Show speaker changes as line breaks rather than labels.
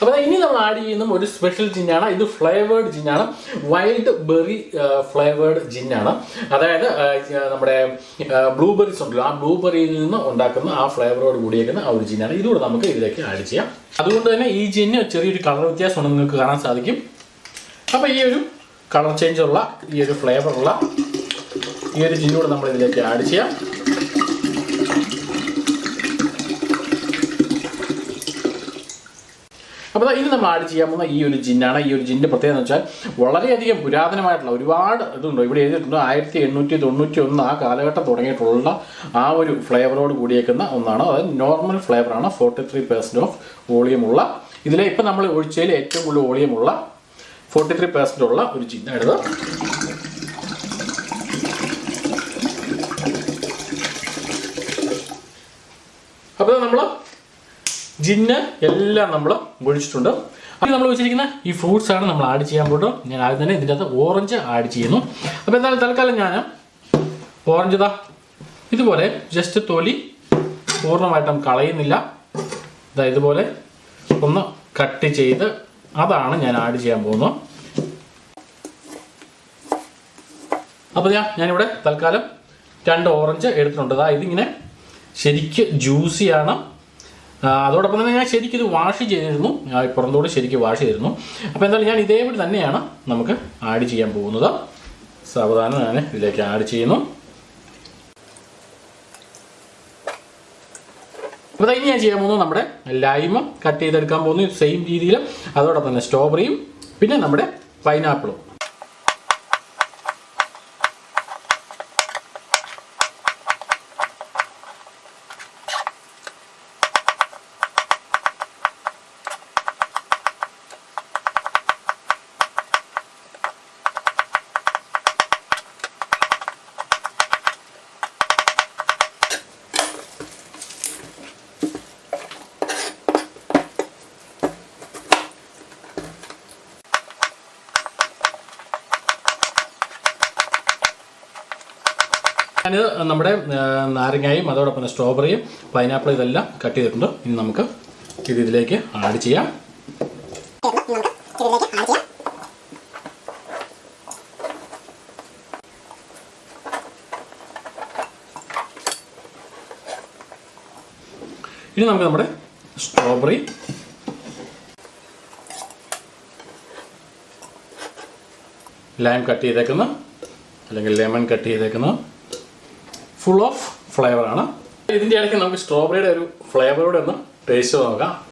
അപ്പോൾ ഇനി നമ്മൾ ആഡ് ചെയ്യുന്ന ഒരു സ്പെഷ്യൽ ജിന്നാണ് ഇത് ഫ്ലേവേർഡ് ജിന്നാണ് വൈൽഡ് ബെറി ഫ്ലേവേർഡ് ജിന്നാണ് അതായത് നമ്മുടെ ബ്ലൂബെറീസ് ഉണ്ടല്ലോ. ആ ബ്ലൂബെറിയിൽ നിന്ന് ഉണ്ടാക്കുന്ന ആ ഫ്ലേവറോട് കൂടിയേക്കുന്ന ആ ഒരു ജിന്നാണ് ഇതുകൂടെ നമുക്ക് ഇതിലേക്ക് ആഡ് ചെയ്യാം. അതുകൊണ്ട് തന്നെ ഈ ജിന്ന് ചെറിയൊരു കളർ വ്യത്യാസമാണ് നിങ്ങൾക്ക് കാണാൻ സാധിക്കും. അപ്പോൾ ഈ ഒരു കളർ ചേഞ്ച് ഉള്ള ഈ ഒരു ഫ്ലേവർ ഉള്ള ഈ ഒരു ജിന്നൂടെ നമ്മൾ ഇതിലേക്ക് ആഡ് ചെയ്യാം. അപ്പോൾ ഇനി നമ്മൾ ആഡ് ചെയ്യാൻ പോകുന്ന ഈ ഒരു ജിന്നാണ് ഈ ഒരു ജിന്നിന്റെ പ്രത്യേകത എന്ന് വെച്ചാൽ വളരെയധികം പുരാതനമായിട്ടുള്ള ഒരുപാട് ഇതുണ്ട്. ഇവിടെ എഴുതിയിട്ടുണ്ട് ആയിരത്തി എണ്ണൂറ്റി തൊണ്ണൂറ്റി ഒന്ന് ആ കാലഘട്ടം തുടങ്ങിയിട്ടുള്ള ആ ഒരു ഫ്ലേവറോട് കൂടിയേക്കുന്ന ഒന്നാണ്. അതായത് നോർമൽ ഫ്ലേവറാണ് ഫോർട്ടി ത്രീ പെർസെന്റ് ഓഫ് വോളിയമുള്ള ഇതിലെ ഇപ്പം നമ്മൾ ഒഴിച്ചതിൽ ഏറ്റവും കൂടുതൽ വോളിയമുള്ള ഫോർട്ടി ത്രീ പെർസെന്റ് ഉള്ള ഒരു ജിന്നാണിത് അപ്പോൾ നമ്മൾ ജിന്ന് എല്ലാം നമ്മൾ ഒഴിച്ചിട്ടുണ്ട് അപ്പം നമ്മൾ വെച്ചിരിക്കുന്ന ഈ ഫ്രൂട്ട്സ് ആണ് നമ്മൾ ആഡ് ചെയ്യാൻ പോട്ടോ ഞാൻ ആദ്യം തന്നെ ഇതിന്റെ അകത്ത് ഓറഞ്ച് ആഡ് ചെയ്യുന്നു. അപ്പോൾ എന്തായാലും തൽക്കാലം ഞാൻ ഓറഞ്ച് ഇതാ ഇതുപോലെ ജസ്റ്റ് തൊലി പൂർണമായിട്ടും കളയുന്നില്ല. ഇതാ ഇതുപോലെ ഒന്ന് കട്ട് ചെയ്ത് അതാണ് ഞാൻ ആഡ് ചെയ്യാൻ പോകുന്നത്. അപ്പോൾ ഞാൻ ഞാനിവിടെ തൽക്കാലം രണ്ട് ഓറഞ്ച് എടുത്തിട്ടുണ്ട്. അതായത് ഇതിങ്ങനെ ശരിക്ക് ജ്യൂസിയാണ് അതോടൊപ്പം തന്നെ ഞാൻ ശരിക്കും ഇത് വാഷ് ചെയ്തിരുന്നു. ഞാൻ പുറന്തോട് ശരിക്കും വാഷ് ചെയ്തിരുന്നു. അപ്പോൾ എന്തായാലും ഞാൻ ഇതേപടി തന്നെയാണ് നമുക്ക് ആഡ് ചെയ്യാൻ പോകുന്നത്. സാവധാനം ഞാൻ ഇതിലേക്ക് ആഡ് ചെയ്യുന്നു. അപ്പോൾ ഇനി ഞാൻ ചെയ്യാൻ പോകുന്നത് നമ്മുടെ ലൈമ് കട്ട് ചെയ്തെടുക്കാൻ പോകുന്നു. സെയിം രീതിയിൽ അതോടൊപ്പം തന്നെ സ്ട്രോബെറിയും പിന്നെ നമ്മുടെ പൈനാപ്പിളും ഞാനിത് നമ്മുടെ നാരങ്ങയും അതോടൊപ്പം സ്ട്രോബെറിയും പൈനാപ്പിൾ ഇതെല്ലാം കട്ട് ചെയ്തിട്ടുണ്ട്. ഇനി നമുക്ക് ഇത് ഇതിലേക്ക് ആഡ് ചെയ്യാം. ഇനി നമുക്ക് നമ്മുടെ സ്ട്രോബെറി ലൈം കട്ട് ചെയ്തേക്കുന്ന. അല്ലെങ്കിൽ ലെമൺ കട്ട് ചെയ്തേക്കുന്ന. ഫുൾ ഓഫ് ഫ്ലേവറാണ് ഇതിന്റെ ഇടയ്ക്ക് നമുക്ക് സ്ട്രോബെറിയുടെ ഒരു ഫ്ലേവറോടെ ഒന്ന് ടേസ്റ്റ് നോക്കാം.